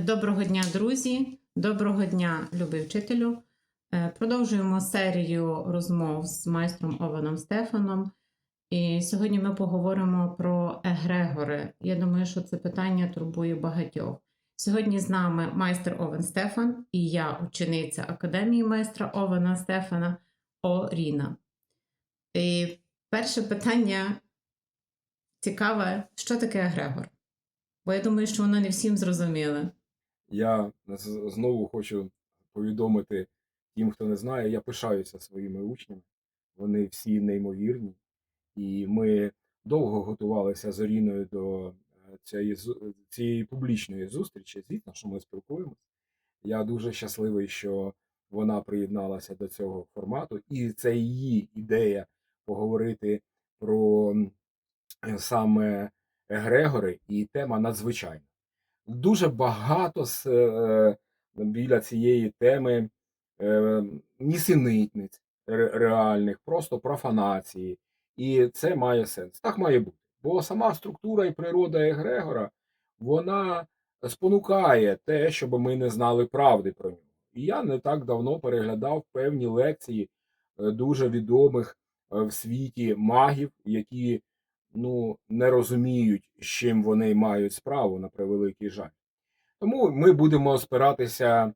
Доброго дня, друзі! Доброго дня, любий вчителю! Е, Продовжуємо серію розмов з майстром Ованом Стефаном. І сьогодні ми поговоримо про егрегори. Я думаю, що це питання турбує багатьох. Сьогодні з нами майстер Овен Стефан і я, учениця Академії майстра Овена Стефана Оріна. І перше питання цікаве: що таке егрегор? Бо я думаю, що воно не всім зрозуміле. Я знову хочу повідомити тим, хто не знає, я пишаюся своїми учнями. Вони всі неймовірні. І ми довго готувалися з Оріною до е, цієї, цієї публічної зустрічі. Звісно, що ми спілкуємося. Я дуже щасливий, що вона приєдналася до цього формату, і це її ідея поговорити про саме егрегори, і тема надзвичайна дуже багато з, е, біля цієї теми е, нісенітниць реальних, просто профанації. І це має сенс. Так має бути. Бо сама структура і природа Егрегора, вона спонукає те, щоб ми не знали правди про нього. І я не так давно переглядав певні лекції е, дуже відомих е, в світі магів, які ну, не розуміють, з чим вони мають справу на превеликий жаль. Тому ми будемо спиратися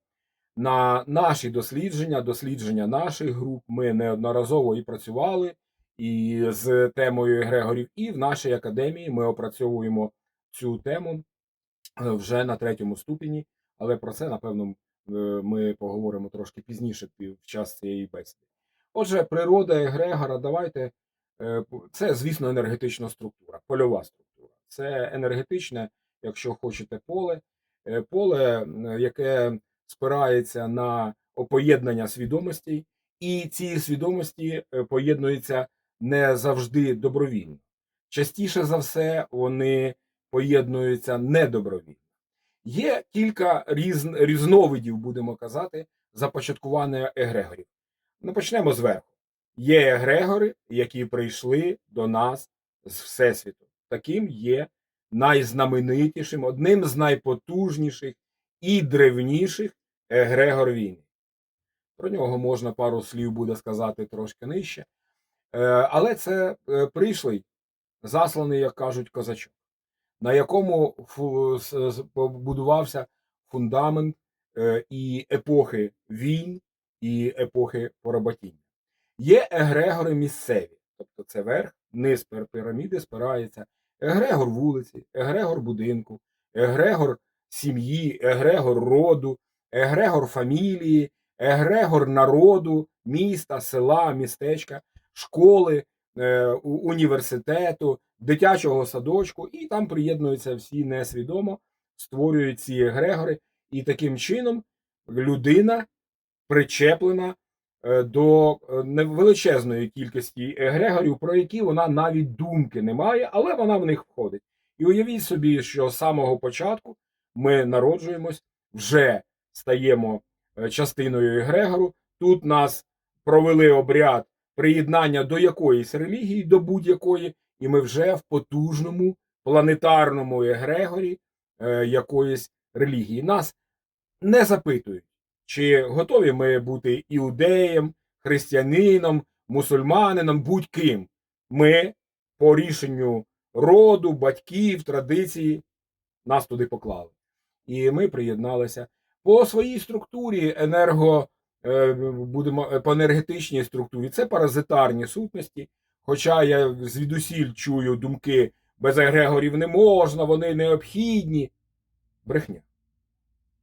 на наші дослідження, дослідження наших груп. Ми неодноразово і працювали і з темою Егрегорів, і в нашій академії ми опрацьовуємо цю тему е, вже на третьому ступені, але про це, напевно, е, ми поговоримо трошки пізніше під час цієї бесіди. Отже, природа Егрегора, давайте. Е, Це, звісно, енергетична структура, польова структура. Це енергетичне, якщо хочете, поле, Е, поле, яке спирається на поєднання свідомостей, і ці свідомості е, поєднуються не завжди добровільно. Частіше за все, вони поєднуються недобровільно. Є кілька різ, різновидів, будемо казати, започаткування егрегорів. Ну, почнемо зверху. Є егрегори, які прийшли до нас з Всесвіту. Таким є найзнаменитішим, одним з найпотужніших і древніших егрегор війни. Про нього можна пару слів буде сказати трошки нижче. Е, Але це е, прийшлий, засланий, як кажуть, козачок, на якому побудувався фундамент е, і епохи війн, і епохи поработіння. Є егрегори місцеві, тобто це верх, низ піраміди спирається, егрегор вулиці, егрегор будинку, егрегор сім'ї, егрегор роду, егрегор фамілії, егрегор народу, міста, села, містечка, школи, е, університету, дитячого садочку, і там приєднуються всі несвідомо, створюють ці егрегори, і таким чином людина причеплена до е, невеличезної кількості егрегорів, про які вона навіть думки не має, але вона в них входить. І уявіть собі, що з самого початку ми народжуємось, вже стаємо е, частиною егрегору. Тут нас провели обряд приєднання до якоїсь релігії, до будь-якої, і ми вже в потужному планетарному егрегорі е, якоїсь релігії. Нас не запитують, чи готові ми бути іудеєм, християнином, мусульманином, будь-ким. Ми по рішенню роду, батьків, традиції нас туди поклали. І ми приєдналися. По своїй структурі енерго, е, будемо е, по енергетичній структурі, це паразитарні сутності. Хоча я звідусіль чую думки, без егрегорів не можна, вони необхідні. Брехня.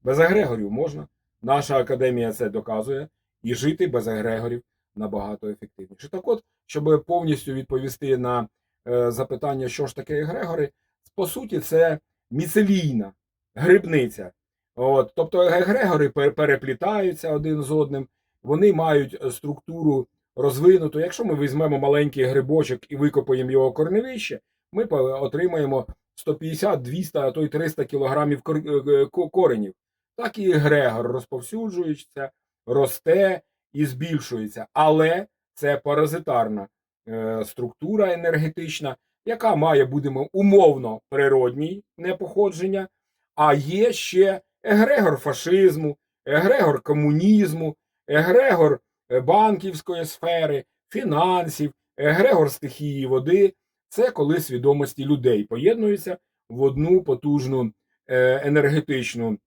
Без егрегорів можна. Наша академія це доказує, і жити без егрегорів набагато ефективніше. Так от, щоб повністю відповісти на е, запитання, що ж таке егрегори, по суті, це міцелійна грибниця. От, тобто егрегори переплітаються один з одним, вони мають е, структуру розвинуту. Якщо ми візьмемо маленький грибочок і викопаємо його корневище, ми отримаємо 150, 200, а то й 300 кілограмів е, ко- коренів. Так і егрегор розповсюджується, росте і збільшується. Але це паразитарна е, структура енергетична, яка має, будемо умовно, природній непоходження, а є ще егрегор фашизму, егрегор комунізму, егрегор е, банківської сфери, фінансів, егрегор стихії води. Це коли свідомості людей поєднуються в одну потужну е, енергетичну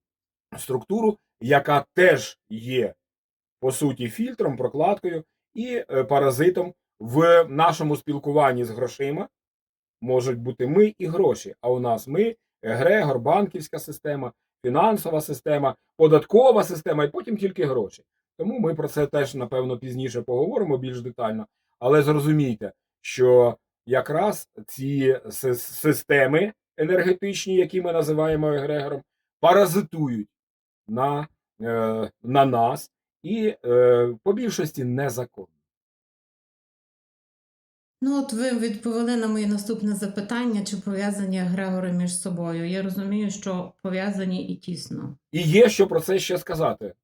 структуру, яка теж є по суті фільтром, прокладкою і е, паразитом в нашому спілкуванні з грошима. Можуть бути ми і гроші. А у нас ми, егрегор, банківська система, фінансова система, податкова система, і потім тільки гроші. Тому ми про це теж, напевно, пізніше поговоримо більш детально. Але зрозумійте, що якраз ці системи енергетичні, які ми називаємо егрегором, паразитують на, е, на нас і е, по більшості незаконно. Ну, от ви відповіли на моє наступне запитання, чи пов'язані егрегори між собою. Я розумію, що пов'язані і тісно. І є що про це ще сказати.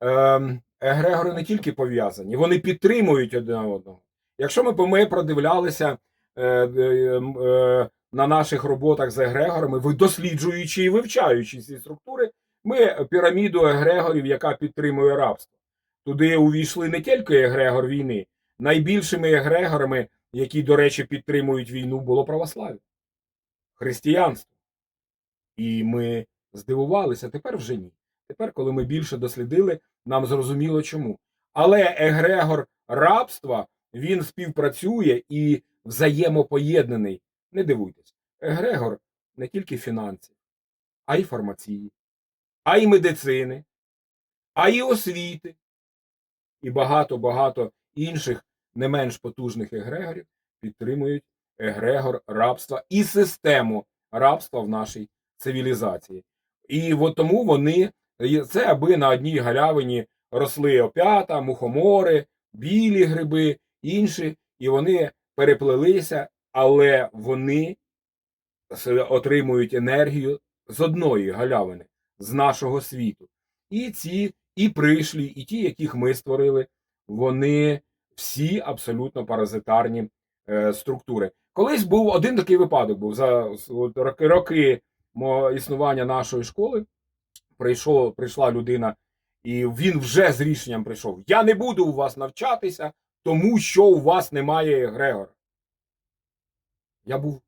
Ем, егрегори не тільки пов'язані, вони підтримують один одного. Якщо ми, ми продивлялися е, е, е, на наших роботах з егрегорами, ви досліджуючи і вивчаючи ці структури, ми піраміду егрегорів, яка підтримує рабство. Туди увійшли не тільки егрегор війни, найбільшими егрегорами, які, до речі, підтримують війну, було православ'я, християнство. І ми здивувалися, тепер вже ні. Тепер, коли ми більше дослідили, нам зрозуміло чому. Але егрегор рабства він співпрацює і взаємопоєднаний. Не дивуйтесь, егрегор не тільки фінансів, а й фармації, а й медицини, а й освіти, і багато-багато інших не менш потужних егрегорів підтримують егрегор рабства і систему рабства в нашій цивілізації. І от тому вони це аби на одній галявині росли опята, мухомори, білі гриби, інші, і вони переплелися, але вони отримують енергію з одної галявини, з нашого світу. І ці, і прийшлі, і ті, яких ми створили, вони всі абсолютно паразитарні е, структури. Колись був один такий випадок був за роки, роки існування нашої школи. Прийшов, прийшла людина, і він вже з рішенням прийшов: Я не буду у вас навчатися, тому що у вас немає егрегора. Я був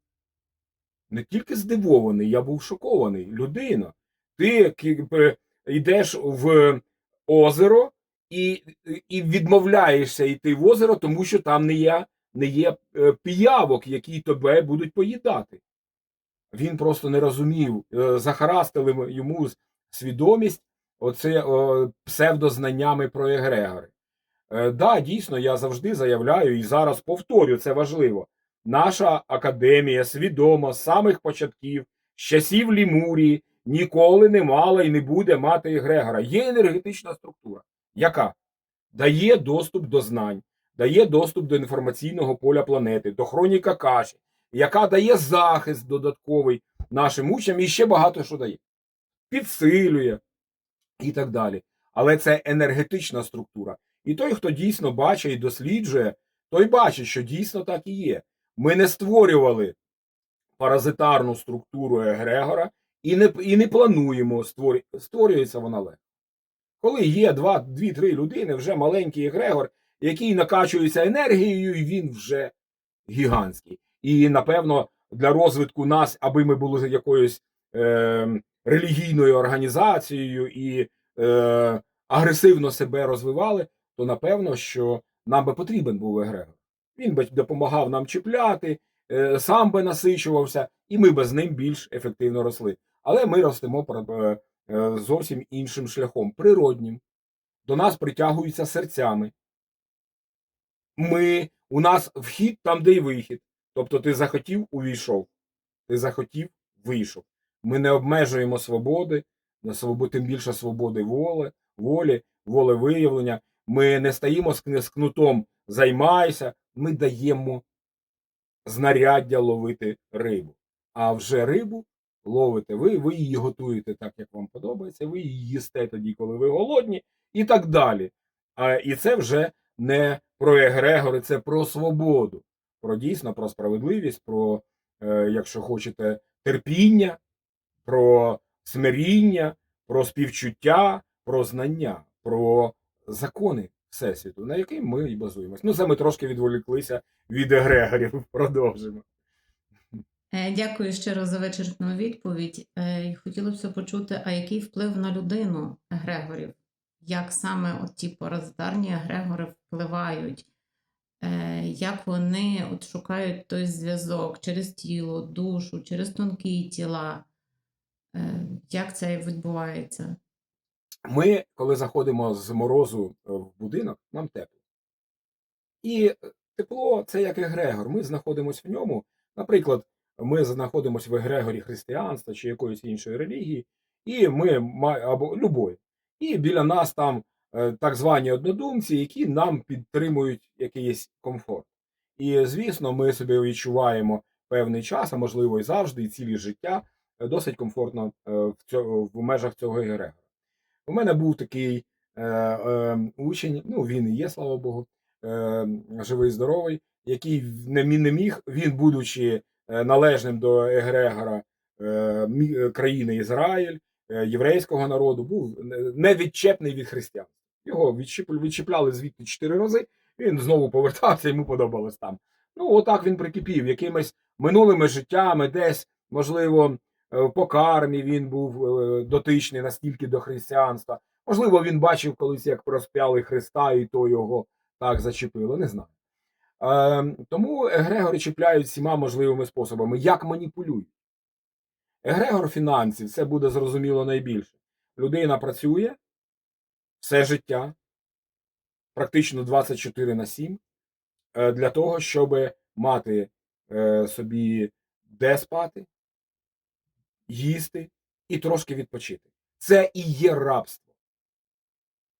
не тільки здивований, я був шокований. Людина, ти йдеш в озеро і, і відмовляєшся йти в озеро, тому що там не є, не є е, піявок, які тебе будуть поїдати. Він просто не розумів, е, захарастили йому свідомість оце о, псевдознаннями про егрегори. Е, да, дійсно, я завжди заявляю і зараз повторю, це важливо. Наша академія свідомо з самих початків, з часів Лімурії, ніколи не мала і не буде мати егрегора. Є енергетична структура, яка дає доступ до знань, дає доступ до інформаційного поля планети, до хроніка каші, яка дає захист додатковий нашим учням і ще багато що дає. Підсилює і так далі. Але це енергетична структура. І той, хто дійсно бачить і досліджує, той бачить, що дійсно так і є. Ми не створювали паразитарну структуру егрегора і не, і не плануємо створювати. Створюється вона легко. Коли є два, дві-три людини, вже маленький егрегор, який накачується енергією, і він вже гігантський. І, напевно, для розвитку нас, аби ми були якоюсь е, релігійною організацією і е, агресивно себе розвивали, то напевно, що нам би потрібен був егрегор. Він би допомагав нам чіпляти, е, сам би насичувався, і ми би з ним більш ефективно росли. Але ми ростемо е, е, зовсім іншим шляхом, природнім. До нас притягуються серцями. Ми, у нас вхід там, де й вихід. Тобто ти захотів, увійшов. Ти захотів, вийшов. Ми не обмежуємо свободи, тим більше свободи волі, волі, волевиявлення. Ми не стоїмо з кнутом займайся, ми даємо знаряддя ловити рибу. А вже рибу ловите ви, ви її готуєте так, як вам подобається, ви її їсте тоді, коли ви голодні, і так далі. А, і це вже не про егрегори, це про свободу, про дійсно про справедливість, про, е, якщо хочете, терпіння, про смиріння, про співчуття, про знання, про закони Всесвіту, на який ми і базуємось. Ну, це ми трошки відволіклися від егрегорів. Продовжимо. Е, Дякую щиро за вичерпну відповідь. Е, Хотілося б почути, а який вплив на людину егрегорів? Як саме от ті паразитарні егрегори впливають? Е, Як вони от шукають той зв'язок через тіло, душу, через тонкі тіла? Як це відбувається? Ми, коли заходимо з морозу в будинок, нам тепло. І тепло це як егрегор. Ми знаходимося в ньому. Наприклад, ми знаходимося в егрегорі християнства чи якоїсь іншої релігії, і ми або любої. І біля нас там е, так звані однодумці, які нам підтримують якийсь комфорт. І звісно, ми собі відчуваємо певний час, а можливо і завжди, і цілі життя е, досить комфортно е, в, цьо- в межах цього егрегора. У мене був такий е, е, учень, ну він і є, слава Богу, е, живий, здоровий, який не, міг, він, будучи належним до егрегора е, е, країни Ізраїль, е, єврейського народу, був не- невідчепний від християн. Його відчіпляли звідти чотири рази, він знову повертався, йому подобалось там. Ну, отак він прикипів, якимись минулими життями, десь, можливо, е, по кармі він був е, дотичний настільки до християнства. Можливо, він бачив колись, як розп'яли Христа, і то його так зачепило, не знаю. Е, тому егрегори чіпляють всіма можливими способами. Як маніпулюють? Егрегор фінансів це буде зрозуміло найбільше. Людина працює все життя, практично 24 на 7, е, для того, щоб мати е, собі де спати, їсти і трошки відпочити. Це і є рабство.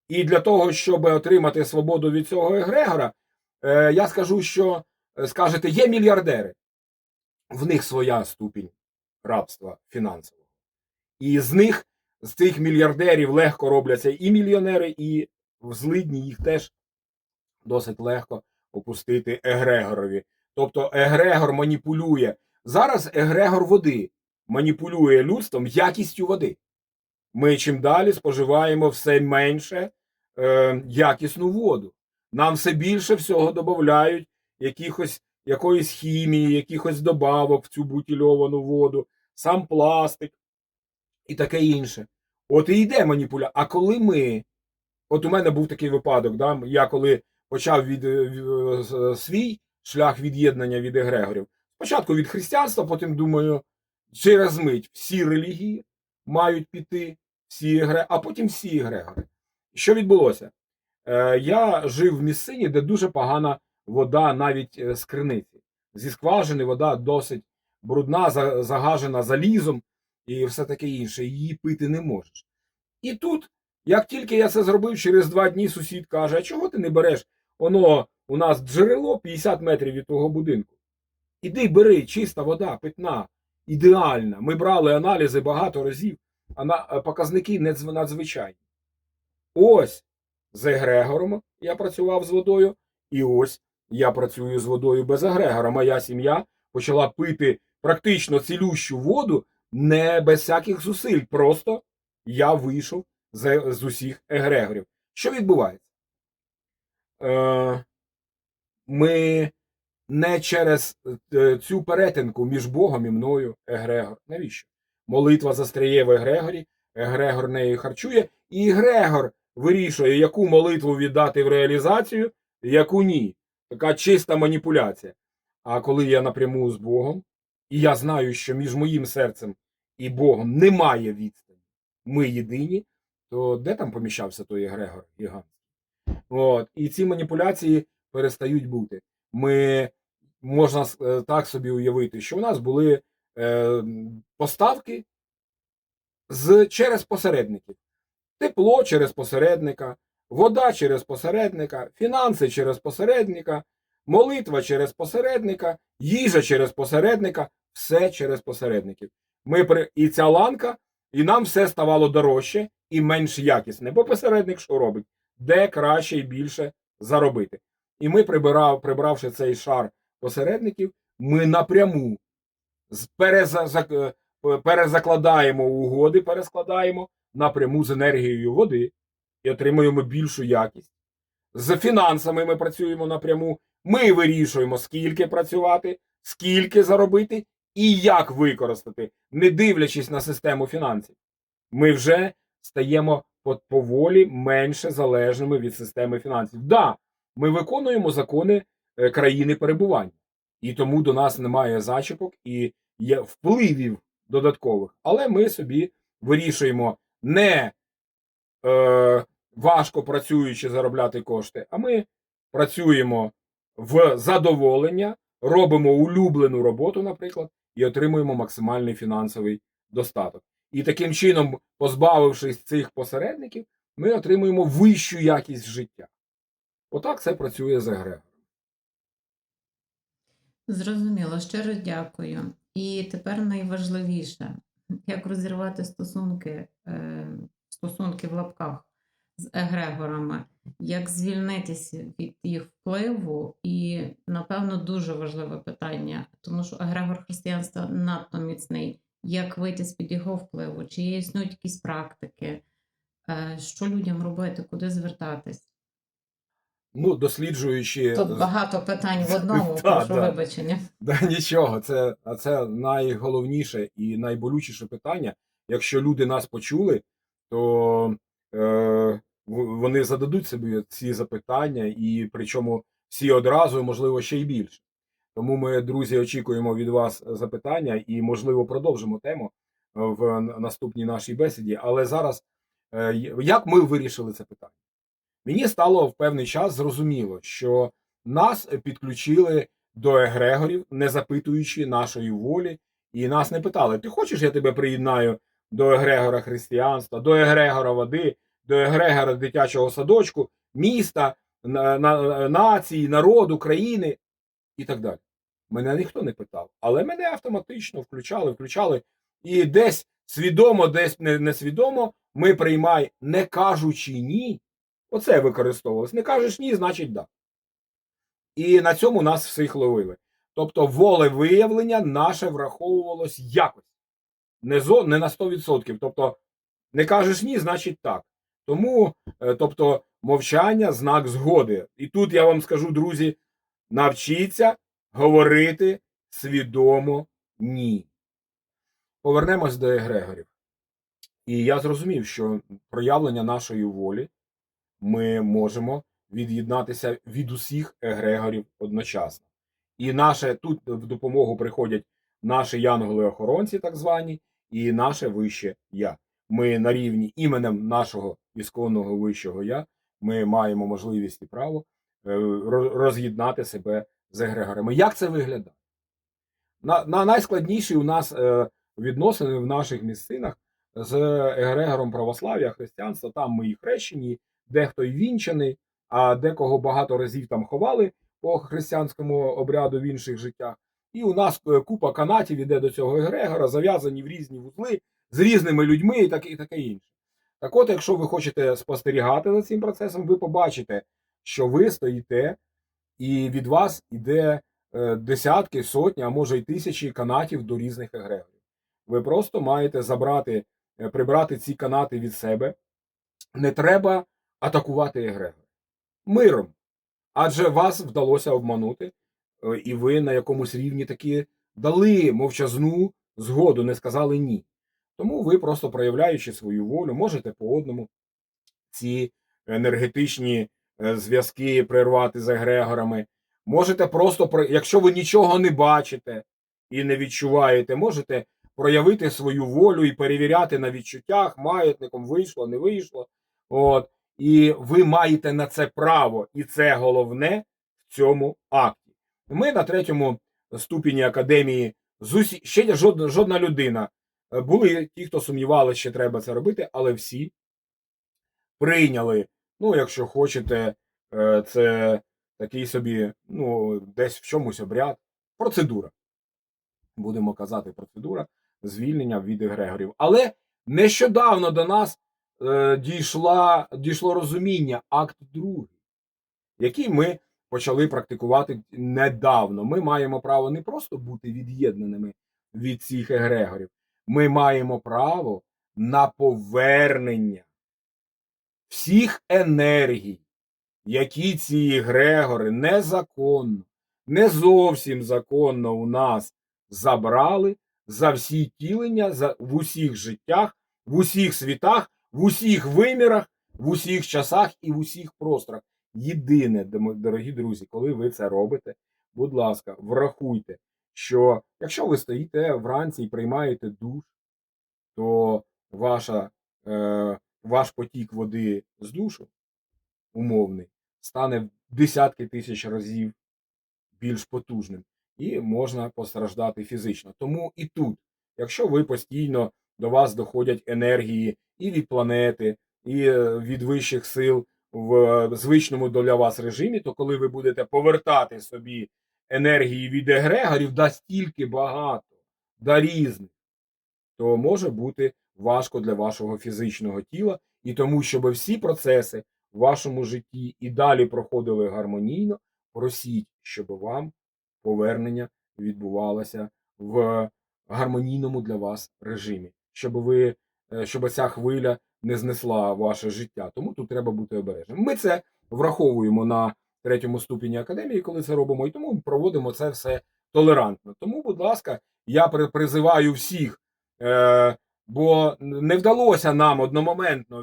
І для того, щоб отримати свободу від цього егрегора, е, я скажу, що е, скажете, є мільярдери, в них своя ступінь рабства фінансового. І з них, з цих мільярдерів, легко робляться і мільйонери, і в злидні їх теж досить легко опустити егрегорові. Тобто егрегор маніпулює. Зараз егрегор води маніпулює людством якістю води. Ми чим далі споживаємо все менше е, якісну воду. Нам все більше всього додають якихось, якоїсь хімії, якихось добавок в цю бутильовану воду, сам пластик і таке інше. От і йде маніпуля. А коли ми. От у мене був такий випадок, да? я коли почав від, е, е, свій шлях від'єднання від егрегорів. Спочатку від християнства, потім думаю, через мить всі релігії мають піти, всі егре, а потім всі егрегори. Що відбулося? Е, я жив в місцині, де дуже погана вода навіть е, з криниці. Зі скважини вода досить брудна, загажена залізом і все таке інше. Її пити не можеш. І тут, як тільки я це зробив, через два дні сусід каже: А чого ти не береш? Воно у нас джерело 50 метрів від того будинку. Іди бери, чиста вода, питна, ідеальна. Ми брали аналізи багато разів, а показники надзвичайні. Ось з егрегором я працював з водою, і ось я працюю з водою без егрегора. Моя сім'я почала пити практично цілющу воду не без всяких зусиль. Просто я вийшов з, з усіх егрегорів. Що відбувається? Е, ми не через е, цю перетинку між Богом і мною егрегор. Навіщо? Молитва застряє в егрегорі, егрегор нею харчує, і егрегор вирішує, яку молитву віддати в реалізацію, яку ні. Така чиста маніпуляція. А коли я напряму з Богом, і я знаю, що між моїм серцем і Богом немає відстані, ми єдині, то де там поміщався той егрегор? От. І ці маніпуляції перестають бути. Ми можна е, так собі уявити, що у нас були е, поставки з, через посередників. Тепло через посередника, вода через посередника, фінанси через посередника, молитва через посередника, їжа через посередника, все через посередників. Ми при... І ця ланка, і нам все ставало дорожче і менш якісне. Бо посередник що робить? Де краще і більше заробити. І ми, прибирав, прибравши цей шар посередників, ми напряму е, перезакладаємо угоди, перескладаємо напряму з енергією води і отримуємо більшу якість. З фінансами ми працюємо напряму. Ми вирішуємо, скільки працювати, скільки заробити і як використати, не дивлячись на систему фінансів. Ми вже стаємо по- поволі менше залежними від системи фінансів. Да, ми виконуємо закони е, країни перебування, і тому до нас немає зачіпок і є впливів додаткових. Але ми собі вирішуємо не е, важко працюючи заробляти кошти, а ми працюємо в задоволення, робимо улюблену роботу, наприклад, і отримуємо максимальний фінансовий достаток. І таким чином, позбавившись цих посередників, ми отримуємо вищу якість життя. Отак це працює з егрегором. Зрозуміло, щиро дякую. І тепер найважливіше, як розірвати стосунки, е, стосунки в лапках з егрегорами, як звільнитися від їх впливу, і, напевно, дуже важливе питання, тому що егрегор християнства надто міцний. Як вийти з-під його впливу? Чи існують якісь практики? Е, Що людям робити, куди звертатись? Ну, досліджуючи Тут багато питань в одному, Та, прошу да. вибачення. Да, нічого, це, це найголовніше і найболючіше питання. Якщо люди нас почули, то е, вони зададуть собі ці запитання, і причому всі одразу, можливо, ще й більше. Тому ми, друзі, очікуємо від вас запитання і, можливо, продовжимо тему е, в наступній нашій бесіді. Але зараз, е, як ми вирішили це питання? Мені стало в певний час зрозуміло, що нас підключили до егрегорів, не запитуючи нашої волі, і нас не питали: ти хочеш, я тебе приєднаю до егрегора християнства, до егрегора води, до егрегора дитячого садочку, міста, на, на, нації, народу, країни і так далі. Мене ніхто не питав, але мене автоматично включали, включали, і десь свідомо, десь несвідомо ми приймай, не кажучи ні. Оце використовувалось. Не кажеш ні, значить да. І на цьому нас всіх ловили. Тобто волевиявлення наше враховувалось якось. Не, на 100%. Тобто, не кажеш ні, значить так. Тому, е, тобто, мовчання знак згоди. І тут я вам скажу, друзі, навчіться говорити свідомо ні. Повернемось до егрегорів. І я зрозумів, що проявлення нашої волі ми можемо від'єднатися від усіх егрегорів одночасно. І наше тут в допомогу приходять наші янголи-охоронці, так звані, і наше вище я. Ми на рівні іменем нашого ісконного вищого я. Ми маємо можливість і право е, роз'єднати себе з егрегорами. Як це виглядає? На, на найскладніші у нас е, відносини в наших місцинах з егрегором православ'я, християнства. Там ми і хрещені, дехто й вінчаний, а декого багато разів там ховали по християнському обряду в інших життях. І у нас е, купа канатів іде до цього егрегора, зав'язані в різні вузли з різними людьми і таке, і таке інше. Так от, якщо ви хочете спостерігати за цим процесом, ви побачите, що ви стоїте, і від вас іде е, десятки, сотні, а може й тисячі канатів до різних егрегорів. Ви просто маєте забрати, е, прибрати ці канати від себе. Не треба атакувати егрегор. Миром. Адже вас вдалося обманути, е, і ви на якомусь рівні таки дали мовчазну згоду, не сказали ні. Тому ви просто проявляючи свою волю, можете по одному ці енергетичні е, зв'язки прервати з егрегорами. Можете просто, якщо ви нічого не бачите і не відчуваєте, можете проявити свою волю і перевіряти на відчуттях, маятником вийшло, не вийшло. От. І ви маєте на це право, і це головне в цьому акті. Ми на третьому ступені академії з усі... ще жодна, жодна людина. Були ті, хто сумнівалися, що треба це робити, але всі прийняли. Ну, якщо хочете, е, це такий собі, ну, десь в чомусь обряд. Процедура. Будемо казати, процедура звільнення від егрегорів. Але нещодавно до нас е, дійшла, дійшло розуміння, акт другий, який ми почали практикувати недавно. Ми маємо право не просто бути від'єднаними від цих егрегорів, ми маємо право на повернення всіх енергій, які ці егрегори незаконно, не зовсім законно у нас забрали за всі тілення за, в усіх життях, в усіх світах, в усіх вимірах, в усіх часах і в усіх просторах. Єдине, дорогі друзі, коли ви це робите, будь ласка, врахуйте, що якщо ви стоїте вранці і приймаєте душ, то ваша, е, ваш потік води з душу умовний стане в десятки тисяч разів більш потужним і можна постраждати фізично. Тому і тут, якщо ви постійно до вас доходять енергії і від планети, і е, від вищих сил в е, звичному для вас режимі, то коли ви будете повертати собі енергії від егрегорів, да стільки багато, да різних, то може бути важко для вашого фізичного тіла, і тому, щоб всі процеси в вашому житті і далі проходили гармонійно, просіть, щоб вам повернення відбувалося в гармонійному для вас режимі, щоб ви е, щоб ця хвиля не знесла ваше життя. Тому тут треба бути обережним. Ми це враховуємо на третьому ступені академії, коли це робимо, і тому проводимо це все толерантно. Тому, будь ласка, я призиваю всіх. Е, Бо не вдалося нам одномоментно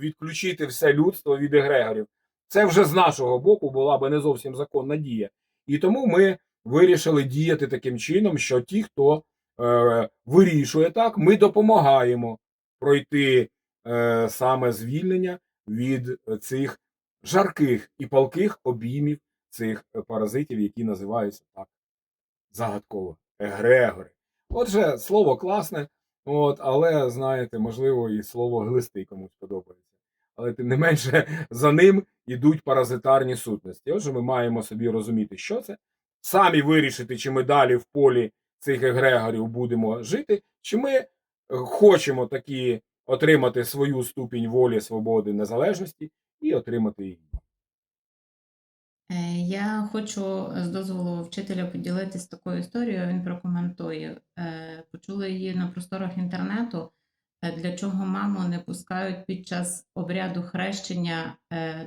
відключити все людство від егрегорів. Це вже з нашого боку була би не зовсім законна дія. І тому ми вирішили діяти таким чином, що ті, хто вирішує так, ми допомагаємо пройти е, саме звільнення від цих жарких і палких обіймів цих е, паразитів, які називаються так загадково егрегори. Отже, слово класне, от, але знаєте, можливо, і слово глистий комусь подобається. Але тим не менше за ним ідуть паразитарні сутності. Отже, ми маємо собі розуміти, що це, самі вирішити, чи ми далі в полі цих егрегорів будемо жити, чи ми е, хочемо такі отримати свою ступінь волі, свободи, незалежності і отримати її. Е, Я хочу з дозволу вчителя поділитися такою історією, він прокоментує. Е, Почула її на просторах інтернету, для чого маму не пускають під час обряду хрещення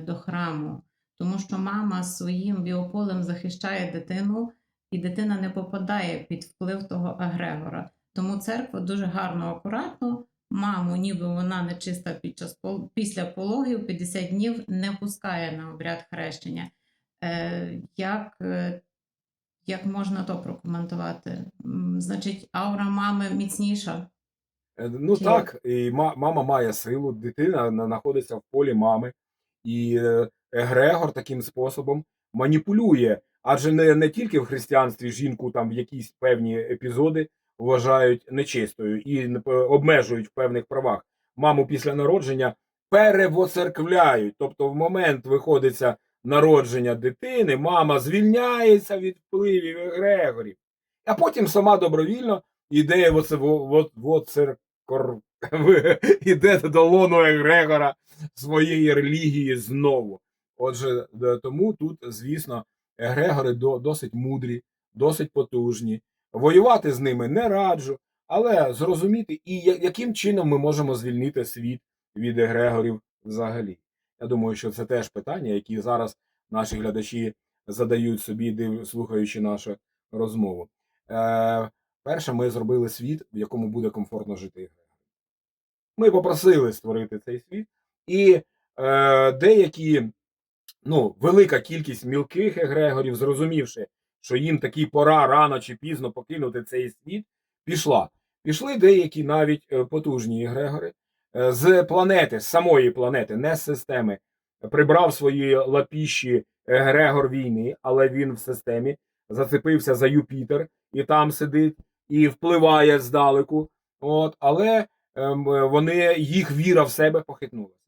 до храму, тому що мама своїм біополем захищає дитину, і дитина не попадає під вплив того егрегора. Тому церква дуже гарно, акуратно, маму, ніби вона нечиста під час після пологів 50 днів не пускає на обряд хрещення. Е, як, е, як можна то прокоментувати? Значить, аура мами міцніша. Е, Ну Чи- так, і мама має силу, дитина знаходиться в полі мами, і е, егрегор таким способом маніпулює. Адже не, не тільки в християнстві жінку там в якісь певні епізоди вважають нечистою і не обмежують в певних правах. Маму після народження перевоцерквляють. Тобто, в момент виходиться народження дитини, мама звільняється від впливів егрегорів, а потім сама добровільно іде в оце во- во- воцеркор іде до лону егрегора своєї релігії знову. Отже, тому тут, звісно, егрегори досить мудрі, досить потужні. Воювати з ними не раджу, але зрозуміти, і яким чином ми можемо звільнити світ від егрегорів взагалі. Я думаю, що це теж питання, які зараз наші глядачі задають собі, слухаючи нашу розмову. Е, перше, ми зробили світ, в якому буде комфортно жити егрегорам. Ми попросили створити цей світ, і е, деякі, ну, велика кількість мілких егрегорів, зрозумівши, що їм таки пора рано чи пізно покинути цей світ, пішла. Пішли деякі навіть е, потужні егрегори е, з планети, з самої планети, не з системи, прибрав свої лапіші егрегор війни, але він в системі зацепився за Юпітер і там сидить і впливає здалеку. От, але ем, вони їх віра в себе похитнулася.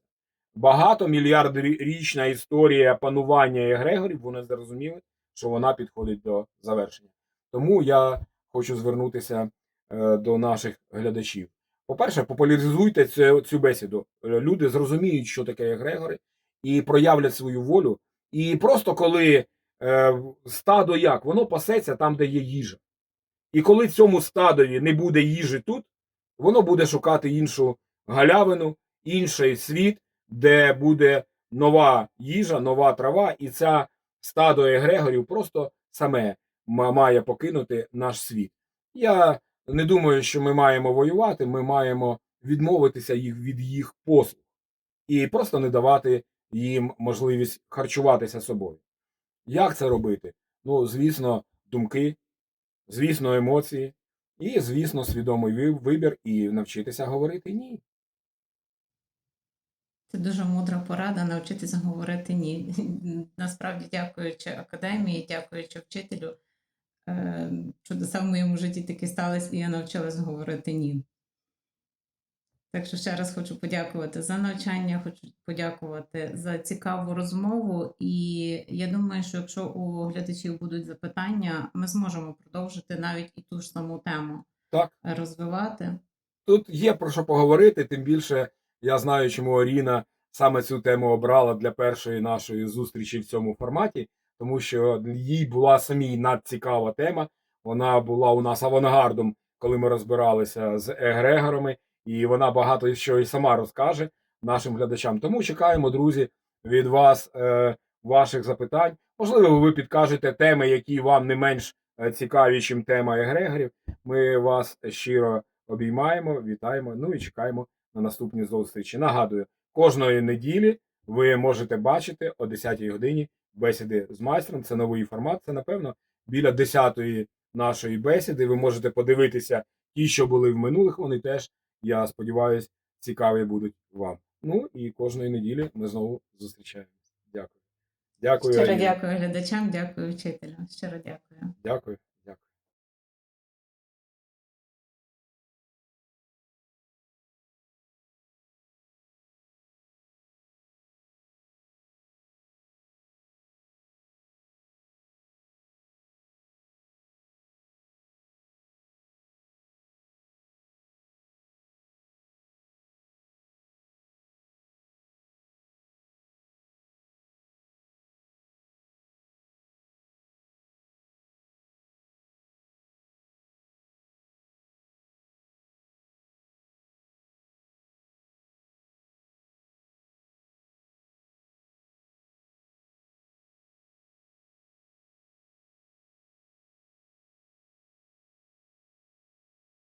Багато мільярдорічна історія панування егрегорів, вони зрозуміли, що вона підходить до завершення. Тому я хочу звернутися е, до наших глядачів. По-перше, популяризуйте цю, цю бесіду. Люди зрозуміють, що таке егрегори, і проявлять свою волю. І просто коли е, стадо як, воно пасеться там, де є їжа. І коли цьому стадові не буде їжі тут, воно буде шукати іншу галявину, інший світ, де буде нова їжа, нова трава, і ця стадо егрегорів просто саме має покинути наш світ. Я не думаю, що ми маємо воювати, ми маємо відмовитися їх від їх послуг і просто не давати їм можливість харчуватися собою. Як це робити? Ну, звісно, думки, звісно, емоції, і, звісно, свідомий вибір і навчитися говорити ні. Це дуже мудра порада навчитися говорити ні. Насправді, дякуючи академії, дякуючи вчителю, е, чудеса в моєму житті таки стались, і я навчилась говорити ні. Так що ще раз хочу подякувати за навчання, хочу подякувати за цікаву розмову. І я думаю, що якщо у глядачів будуть запитання, ми зможемо продовжити навіть і ту ж саму тему Так. розвивати. Тут є про що поговорити, тим більше я знаю, чому Аріна саме цю тему обрала для першої нашої зустрічі в цьому форматі, тому що їй була самій надцікава тема. Вона була у нас авангардом, коли ми розбиралися з егрегорами, і вона багато що і сама розкаже нашим глядачам. Тому чекаємо, друзі, від вас е, ваших запитань. Можливо, ви підкажете теми, які вам не менш е, цікаві, ніж тема егрегорів. Ми вас щиро обіймаємо, вітаємо. Ну і чекаємо на наступні зустрічі. Нагадую, кожної неділі ви можете бачити о 10-й годині бесіди з майстром. Це новий формат. Це, напевно, біля 10-ї нашої бесіди. Ви можете подивитися ті, що були в минулих. Вони теж, я сподіваюся, цікаві будуть вам. Ну і кожної неділі ми знову зустрічаємося. Дякую. Дякую. Щиро Аріна. дякую глядачам, дякую вчителю. Щиро дякую. Дякую.